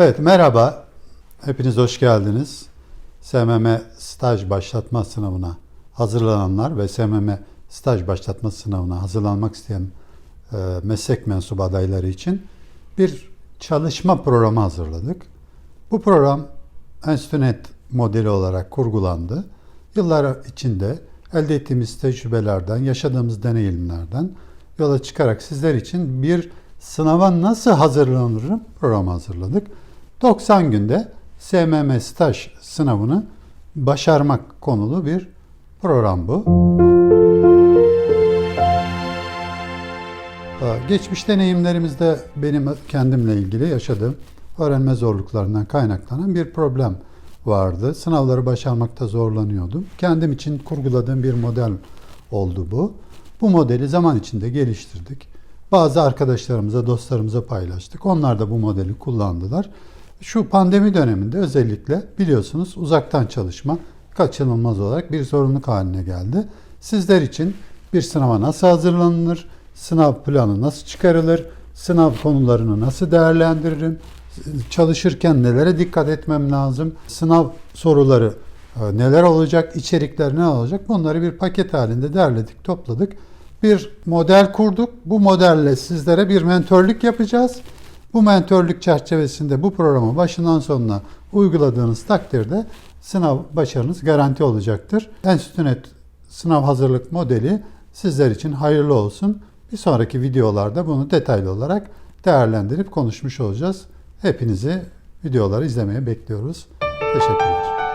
Evet merhaba. Hepiniz hoş geldiniz. SMM staj başlatma sınavına hazırlananlar ve SMM staj başlatma sınavına hazırlanmak isteyen e, meslek mensubu adayları için bir çalışma programı hazırladık. Bu program Enstitünet modeli olarak kurgulandı. Yıllar içinde elde ettiğimiz tecrübelerden, yaşadığımız deneyimlerden yola çıkarak sizler için bir sınava nasıl hazırlanırım programı hazırladık. 90 günde SMM staj sınavını başarmak konulu bir program bu. Ee, Geçmiş deneyimlerimizde benim kendimle ilgili yaşadığım öğrenme zorluklarından kaynaklanan bir problem vardı. Sınavları başarmakta zorlanıyordum. Kendim için kurguladığım bir model oldu bu. Bu modeli zaman içinde geliştirdik. Bazı arkadaşlarımıza, dostlarımıza paylaştık. Onlar da bu modeli kullandılar. Şu pandemi döneminde özellikle biliyorsunuz uzaktan çalışma kaçınılmaz olarak bir zorunluluk haline geldi. Sizler için bir sınava nasıl hazırlanılır, sınav planı nasıl çıkarılır, sınav konularını nasıl değerlendiririm, çalışırken nelere dikkat etmem lazım, sınav soruları e, neler olacak, içerikler ne olacak bunları bir paket halinde derledik, topladık. Bir model kurduk. Bu modelle sizlere bir mentörlük yapacağız. Bu mentörlük çerçevesinde bu programı başından sonuna uyguladığınız takdirde sınav başarınız garanti olacaktır. Enstitünet sınav hazırlık modeli sizler için hayırlı olsun. Bir sonraki videolarda bunu detaylı olarak değerlendirip konuşmuş olacağız. Hepinizi videoları izlemeye bekliyoruz. Teşekkürler.